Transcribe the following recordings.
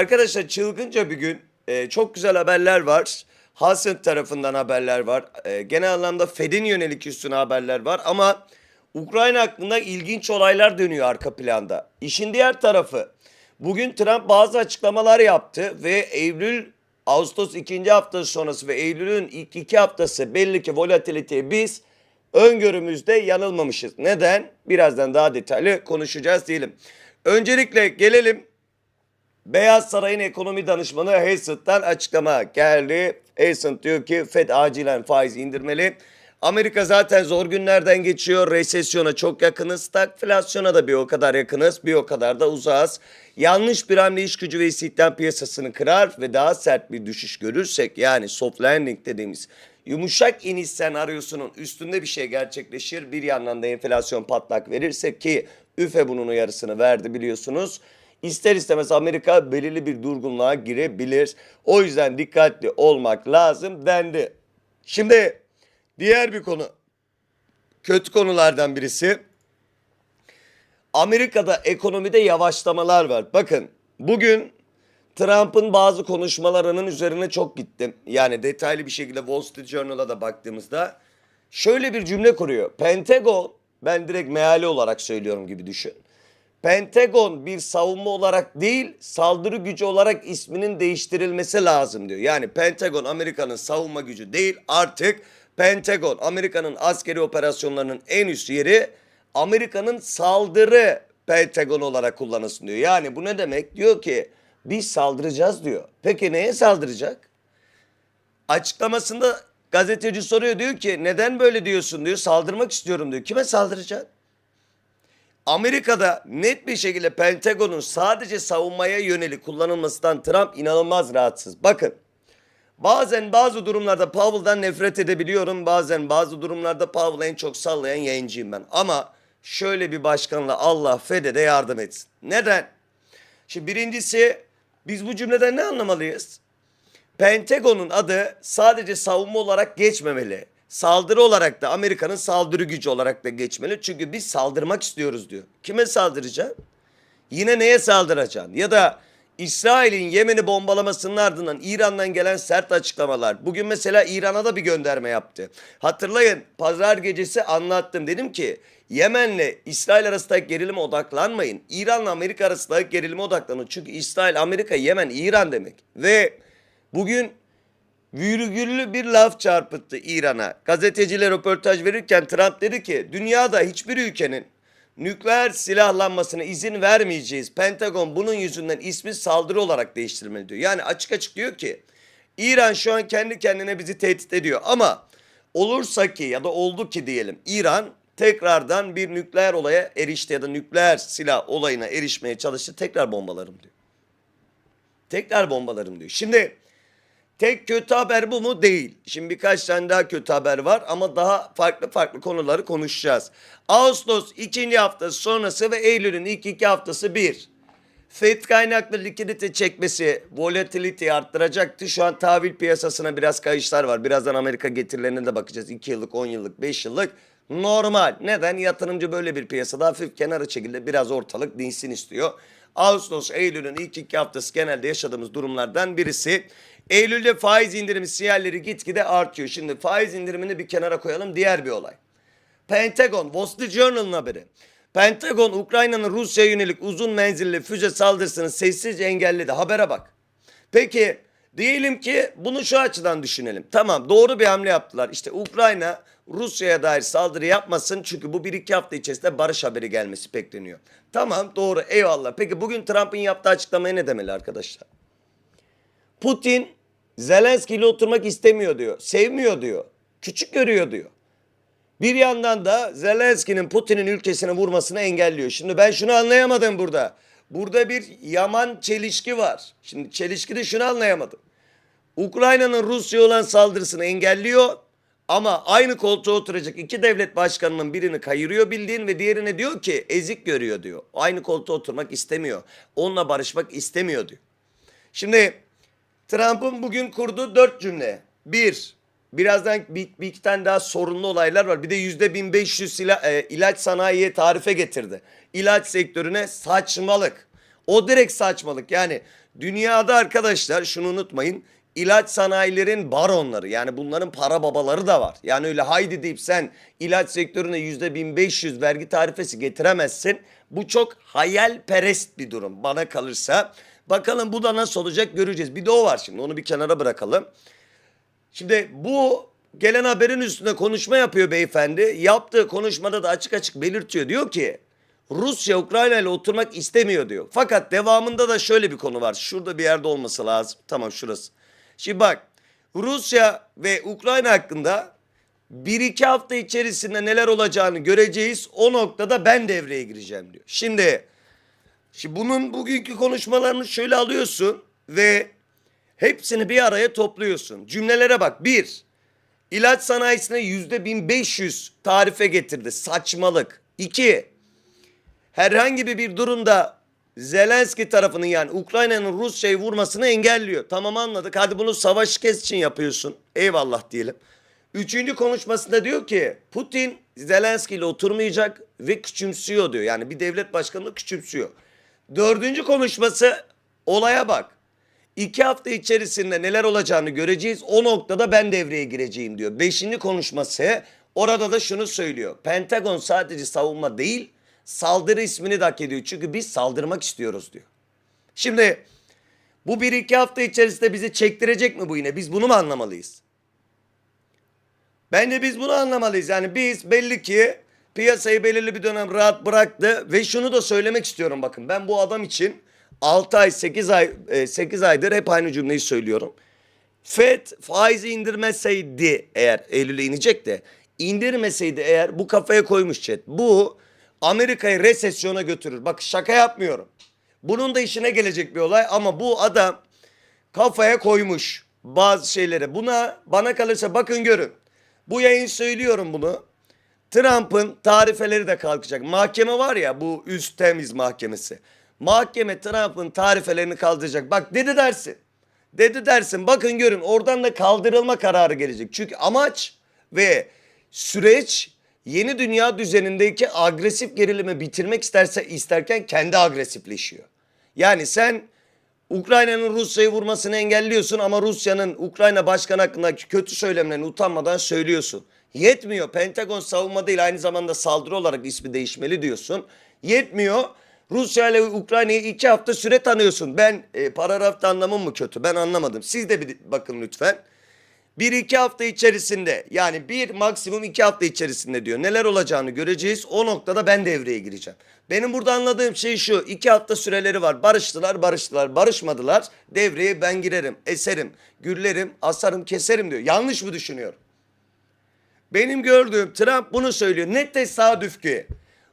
Arkadaşlar çılgınca bir gün. Ee, çok güzel haberler var. Hasın tarafından haberler var. Ee, genel anlamda Fed'in yönelik üstüne haberler var. Ama Ukrayna hakkında ilginç olaylar dönüyor arka planda. İşin diğer tarafı. Bugün Trump bazı açıklamalar yaptı ve Eylül Ağustos ikinci haftası sonrası ve Eylül'ün ilk iki haftası belli ki volatiliteye biz öngörümüzde yanılmamışız. Neden? Birazdan daha detaylı konuşacağız diyelim. Öncelikle gelelim Beyaz Saray'ın ekonomi danışmanı Hasett'tan açıklama geldi. Hassett diyor ki Fed acilen faiz indirmeli. Amerika zaten zor günlerden geçiyor. Resesyona çok yakınız. Stagflasyona da bir o kadar yakınız. Bir o kadar da uzağız. Yanlış bir hamle iş gücü ve istihdam piyasasını kırar ve daha sert bir düşüş görürsek yani soft landing dediğimiz yumuşak iniş senaryosunun üstünde bir şey gerçekleşir. Bir yandan da enflasyon patlak verirse ki üfe bunun uyarısını verdi biliyorsunuz. İster istemez Amerika belirli bir durgunluğa girebilir. O yüzden dikkatli olmak lazım dendi. Şimdi diğer bir konu. Kötü konulardan birisi. Amerika'da ekonomide yavaşlamalar var. Bakın bugün Trump'ın bazı konuşmalarının üzerine çok gittim. Yani detaylı bir şekilde Wall Street Journal'a da baktığımızda şöyle bir cümle kuruyor. Pentagon ben direkt meali olarak söylüyorum gibi düşün. Pentagon bir savunma olarak değil saldırı gücü olarak isminin değiştirilmesi lazım diyor. Yani Pentagon Amerika'nın savunma gücü değil artık Pentagon Amerika'nın askeri operasyonlarının en üst yeri Amerika'nın saldırı Pentagon olarak kullanılsın diyor. Yani bu ne demek? Diyor ki biz saldıracağız diyor. Peki neye saldıracak? Açıklamasında gazeteci soruyor diyor ki neden böyle diyorsun diyor. Saldırmak istiyorum diyor. Kime saldıracak? Amerika'da net bir şekilde Pentagon'un sadece savunmaya yönelik kullanılmasından Trump inanılmaz rahatsız. Bakın bazen bazı durumlarda Powell'dan nefret edebiliyorum. Bazen bazı durumlarda Powell'ı en çok sallayan yayıncıyım ben. Ama şöyle bir başkanla Allah FED'e de yardım etsin. Neden? Şimdi birincisi biz bu cümleden ne anlamalıyız? Pentagon'un adı sadece savunma olarak geçmemeli. Saldırı olarak da Amerika'nın saldırı gücü olarak da geçmeli. Çünkü biz saldırmak istiyoruz diyor. Kime saldıracaksın? Yine neye saldıracaksın? Ya da İsrail'in Yemen'i bombalamasının ardından İran'dan gelen sert açıklamalar. Bugün mesela İran'a da bir gönderme yaptı. Hatırlayın pazar gecesi anlattım. Dedim ki Yemen'le İsrail arasındaki gerilime odaklanmayın. İran'la Amerika arasındaki gerilime odaklanın. Çünkü İsrail, Amerika, Yemen, İran demek. Ve bugün virgüllü bir laf çarpıttı İran'a. Gazeteciler röportaj verirken Trump dedi ki dünyada hiçbir ülkenin nükleer silahlanmasına izin vermeyeceğiz. Pentagon bunun yüzünden ismi saldırı olarak değiştirmeli diyor. Yani açık açık diyor ki İran şu an kendi kendine bizi tehdit ediyor ama olursa ki ya da oldu ki diyelim İran tekrardan bir nükleer olaya erişti ya da nükleer silah olayına erişmeye çalıştı tekrar bombalarım diyor. Tekrar bombalarım diyor. Şimdi Tek kötü haber bu mu? Değil. Şimdi birkaç tane daha kötü haber var ama daha farklı farklı konuları konuşacağız. Ağustos ikinci haftası sonrası ve Eylül'ün ilk iki haftası bir. FED kaynaklı likidite çekmesi volatility arttıracaktı. Şu an tahvil piyasasına biraz kayışlar var. Birazdan Amerika getirilerine de bakacağız. 2 yıllık, 10 yıllık, 5 yıllık. Normal. Neden? Yatırımcı böyle bir piyasada hafif kenara çekildi. Biraz ortalık dinsin istiyor. Ağustos, Eylül'ün ilk iki haftası genelde yaşadığımız durumlardan birisi. Eylül'de faiz indirimi sinyalleri gitgide artıyor. Şimdi faiz indirimini bir kenara koyalım diğer bir olay. Pentagon, Wall Street Journal'ın haberi. Pentagon Ukrayna'nın Rusya'ya yönelik uzun menzilli füze saldırısını sessizce engelledi. Habere bak. Peki diyelim ki bunu şu açıdan düşünelim. Tamam doğru bir hamle yaptılar. İşte Ukrayna Rusya'ya dair saldırı yapmasın çünkü bu bir iki hafta içerisinde barış haberi gelmesi bekleniyor. Tamam doğru eyvallah. Peki bugün Trump'ın yaptığı açıklamaya ne demeli arkadaşlar? Putin Zelenski ile oturmak istemiyor diyor. Sevmiyor diyor. Küçük görüyor diyor. Bir yandan da Zelenski'nin Putin'in ülkesine vurmasını engelliyor. Şimdi ben şunu anlayamadım burada. Burada bir yaman çelişki var. Şimdi çelişkide şunu anlayamadım. Ukrayna'nın Rusya olan saldırısını engelliyor ama aynı koltuğa oturacak iki devlet başkanının birini kayırıyor bildiğin ve diğerine diyor ki ezik görüyor diyor. Aynı koltuğa oturmak istemiyor. Onunla barışmak istemiyor diyor. Şimdi Trump'ın bugün kurduğu dört cümle. Bir, birazdan bir, bir iki tane daha sorunlu olaylar var. Bir de yüzde 1500 silah, e, ilaç sanayiye tarife getirdi. İlaç sektörüne saçmalık. O direkt saçmalık. Yani dünyada arkadaşlar şunu unutmayın. ilaç sanayilerin baronları yani bunların para babaları da var. Yani öyle haydi deyip sen ilaç sektörüne yüzde 1500 vergi tarifesi getiremezsin. Bu çok hayalperest bir durum bana kalırsa. Bakalım bu da nasıl olacak göreceğiz. Bir de o var şimdi onu bir kenara bırakalım. Şimdi bu gelen haberin üstünde konuşma yapıyor beyefendi. Yaptığı konuşmada da açık açık belirtiyor. Diyor ki Rusya Ukrayna ile oturmak istemiyor diyor. Fakat devamında da şöyle bir konu var. Şurada bir yerde olması lazım. Tamam şurası. Şimdi bak Rusya ve Ukrayna hakkında bir iki hafta içerisinde neler olacağını göreceğiz. O noktada ben devreye gireceğim diyor. Şimdi, şimdi bunun bugünkü konuşmalarını şöyle alıyorsun ve hepsini bir araya topluyorsun. Cümlelere bak. Bir, ilaç sanayisine yüzde 1500 tarife getirdi. Saçmalık. İki, herhangi bir durumda Zelenski tarafının yani Ukrayna'nın Rusya'yı vurmasını engelliyor. Tamam anladık. Hadi bunu savaş kes için yapıyorsun. Eyvallah diyelim. Üçüncü konuşmasında diyor ki Putin Zelenski ile oturmayacak ve küçümsüyor diyor. Yani bir devlet başkanını küçümsüyor. Dördüncü konuşması olaya bak. İki hafta içerisinde neler olacağını göreceğiz. O noktada ben devreye gireceğim diyor. Beşinci konuşması orada da şunu söylüyor. Pentagon sadece savunma değil saldırı ismini de hak ediyor. Çünkü biz saldırmak istiyoruz diyor. Şimdi bu bir iki hafta içerisinde bizi çektirecek mi bu yine? Biz bunu mu anlamalıyız? Bence biz bunu anlamalıyız. Yani biz belli ki piyasayı belirli bir dönem rahat bıraktı ve şunu da söylemek istiyorum bakın. Ben bu adam için 6 ay 8 ay 8 aydır hep aynı cümleyi söylüyorum. FED faizi indirmeseydi eğer Eylül'e inecek de indirmeseydi eğer bu kafaya koymuş chat. Bu Amerika'yı resesyona götürür. Bak şaka yapmıyorum. Bunun da işine gelecek bir olay ama bu adam kafaya koymuş bazı şeyleri. Buna bana kalırsa bakın görün. Bu yayın söylüyorum bunu. Trump'ın tarifeleri de kalkacak. Mahkeme var ya bu üst temiz mahkemesi. Mahkeme Trump'ın tarifelerini kaldıracak. Bak dedi dersin. Dedi dersin. Bakın görün oradan da kaldırılma kararı gelecek. Çünkü amaç ve süreç yeni dünya düzenindeki agresif gerilimi bitirmek isterse isterken kendi agresifleşiyor. Yani sen Ukrayna'nın Rusya'yı vurmasını engelliyorsun ama Rusya'nın Ukrayna başkanı hakkındaki kötü söylemlerini utanmadan söylüyorsun. Yetmiyor. Pentagon savunma değil aynı zamanda saldırı olarak ismi değişmeli diyorsun. Yetmiyor. Rusya ile Ukrayna'yı iki hafta süre tanıyorsun. Ben e, paragrafta anlamım mı kötü? Ben anlamadım. Siz de bir bakın lütfen. Bir iki hafta içerisinde yani bir maksimum iki hafta içerisinde diyor. Neler olacağını göreceğiz. O noktada ben devreye gireceğim. Benim burada anladığım şey şu. iki hafta süreleri var. Barıştılar, barıştılar, barışmadılar. Devreye ben girerim, eserim, güllerim, asarım, keserim diyor. Yanlış mı düşünüyorum? Benim gördüğüm Trump bunu söylüyor. Ne tesadüf ki.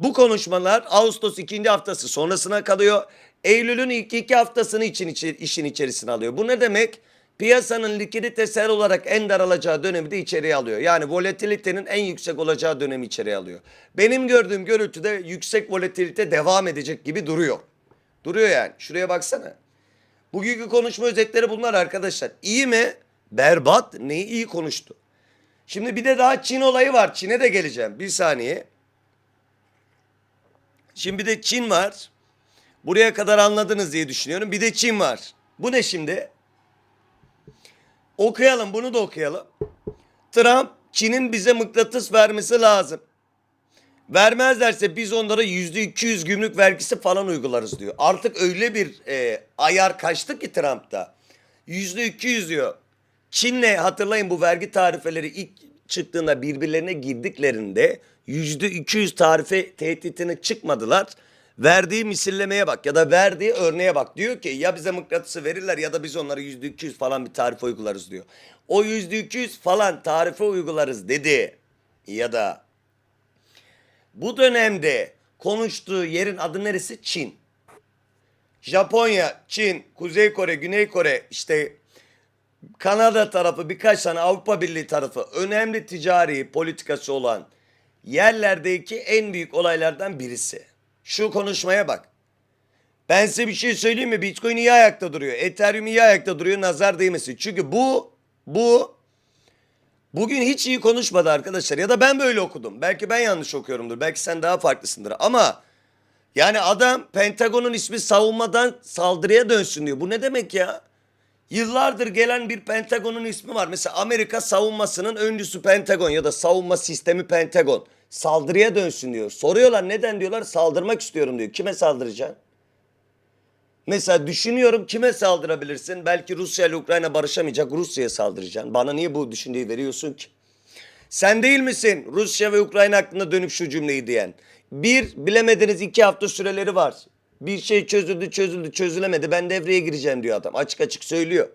Bu konuşmalar Ağustos ikinci haftası sonrasına kalıyor. Eylül'ün ilk iki haftasını için, içi- işin içerisine alıyor. Bu ne demek? Piyasanın likiditesel olarak en daralacağı dönemi de içeriye alıyor. Yani volatilitenin en yüksek olacağı dönemi içeriye alıyor. Benim gördüğüm görüntüde yüksek volatilite devam edecek gibi duruyor. Duruyor yani. Şuraya baksana. Bugünkü konuşma özetleri bunlar arkadaşlar. İyi mi? Berbat. Neyi iyi konuştu? Şimdi bir de daha Çin olayı var. Çin'e de geleceğim. Bir saniye. Şimdi bir de Çin var. Buraya kadar anladınız diye düşünüyorum. Bir de Çin var. Bu ne şimdi? Okuyalım bunu da okuyalım. Trump Çin'in bize mıknatıs vermesi lazım. Vermezlerse biz onlara yüzde 200 gümrük vergisi falan uygularız diyor. Artık öyle bir e, ayar kaçtı ki Trump'ta. Yüzde 200 diyor. Çin'le hatırlayın bu vergi tarifeleri ilk çıktığında birbirlerine girdiklerinde yüzde 200 tarife tehditine çıkmadılar. Verdiği misillemeye bak ya da verdiği örneğe bak. Diyor ki ya bize mıknatısı verirler ya da biz onlara yüzde 200 falan bir tarife uygularız diyor. O yüzde 200 falan tarife uygularız dedi. Ya da bu dönemde konuştuğu yerin adı neresi? Çin. Japonya, Çin, Kuzey Kore, Güney Kore, işte Kanada tarafı, birkaç tane Avrupa Birliği tarafı önemli ticari politikası olan yerlerdeki en büyük olaylardan birisi. Şu konuşmaya bak. Ben size bir şey söyleyeyim mi? Bitcoin iyi ayakta duruyor. Ethereum iyi ayakta duruyor. Nazar değmesin. Çünkü bu, bu bugün hiç iyi konuşmadı arkadaşlar. Ya da ben böyle okudum. Belki ben yanlış okuyorumdur. Belki sen daha farklısındır. Ama Yani adam Pentagon'un ismi savunmadan saldırıya dönsün diyor. Bu ne demek ya? Yıllardır gelen bir Pentagon'un ismi var. Mesela Amerika savunmasının öncüsü Pentagon ya da savunma sistemi Pentagon. Saldırıya dönsün diyor. Soruyorlar neden diyorlar saldırmak istiyorum diyor. Kime saldıracaksın? Mesela düşünüyorum kime saldırabilirsin? Belki Rusya ile Ukrayna barışamayacak Rusya'ya saldıracaksın. Bana niye bu düşünceyi veriyorsun ki? Sen değil misin Rusya ve Ukrayna hakkında dönüp şu cümleyi diyen? Bir, bilemediniz iki hafta süreleri var. Bir şey çözüldü çözüldü çözülemedi ben devreye gireceğim diyor adam. Açık açık söylüyor.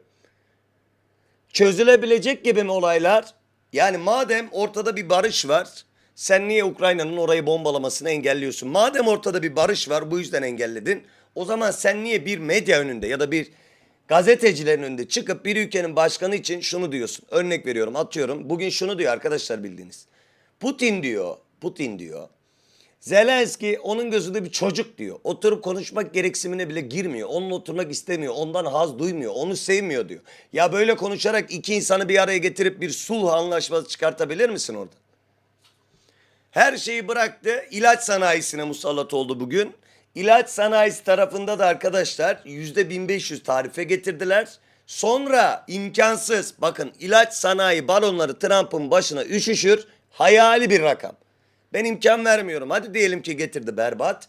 Çözülebilecek gibi mi olaylar? Yani madem ortada bir barış var sen niye Ukrayna'nın orayı bombalamasını engelliyorsun? Madem ortada bir barış var bu yüzden engelledin. O zaman sen niye bir medya önünde ya da bir gazetecilerin önünde çıkıp bir ülkenin başkanı için şunu diyorsun. Örnek veriyorum atıyorum. Bugün şunu diyor arkadaşlar bildiğiniz. Putin diyor. Putin diyor. Zelenski onun gözünde bir çocuk diyor. Oturup konuşmak gereksinimine bile girmiyor. Onunla oturmak istemiyor. Ondan haz duymuyor. Onu sevmiyor diyor. Ya böyle konuşarak iki insanı bir araya getirip bir sulh anlaşması çıkartabilir misin orada? Her şeyi bıraktı. ilaç sanayisine musallat oldu bugün. İlaç sanayisi tarafında da arkadaşlar yüzde 1500 tarife getirdiler. Sonra imkansız bakın ilaç sanayi balonları Trump'ın başına üşüşür hayali bir rakam. Ben imkan vermiyorum. Hadi diyelim ki getirdi berbat.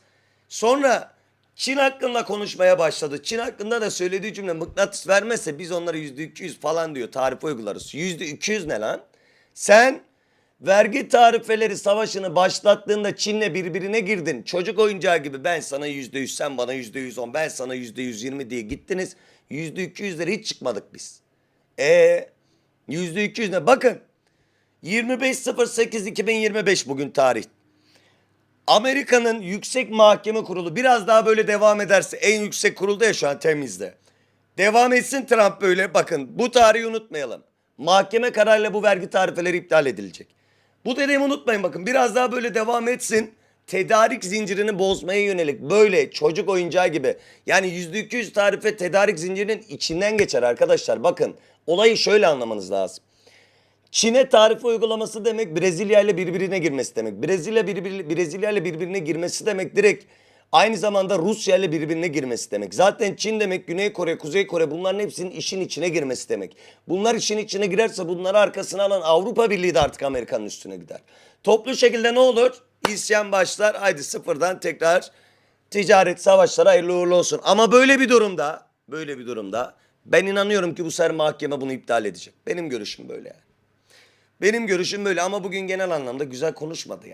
Sonra Çin hakkında konuşmaya başladı. Çin hakkında da söylediği cümle mıknatıs vermezse biz onlara yüzde 200 falan diyor tarif uygularız. Yüzde 200 ne lan? Sen vergi tarifeleri savaşını başlattığında Çin'le birbirine girdin. Çocuk oyuncağı gibi ben sana yüzde yüz sen bana yüzde yüz on ben sana yüzde yüz yirmi diye gittiniz. Yüzde iki yüzlere hiç çıkmadık biz. E yüzde iki yüz ne? Bakın 25.08.2025 bugün tarih. Amerika'nın yüksek mahkeme kurulu biraz daha böyle devam ederse en yüksek kurulda ya şu an temizde. Devam etsin Trump böyle bakın bu tarihi unutmayalım. Mahkeme kararıyla bu vergi tarifeleri iptal edilecek. Bu dediğimi unutmayın bakın biraz daha böyle devam etsin. Tedarik zincirini bozmaya yönelik böyle çocuk oyuncağı gibi. Yani %200 tarife tedarik zincirinin içinden geçer arkadaşlar. Bakın olayı şöyle anlamanız lazım. Çin'e tarife uygulaması demek Brezilya ile birbirine girmesi demek. Brezilya birbiri, Brezilya ile birbirine girmesi demek direkt aynı zamanda Rusya ile birbirine girmesi demek. Zaten Çin demek Güney Kore, Kuzey Kore bunların hepsinin işin içine girmesi demek. Bunlar işin içine girerse bunları arkasına alan Avrupa Birliği de artık Amerika'nın üstüne gider. Toplu şekilde ne olur? İsyan başlar. Haydi sıfırdan tekrar ticaret savaşları hayırlı uğurlu olsun. Ama böyle bir durumda, böyle bir durumda ben inanıyorum ki bu sefer mahkeme bunu iptal edecek. Benim görüşüm böyle yani. Benim görüşüm böyle ama bugün genel anlamda güzel konuşmadı yani.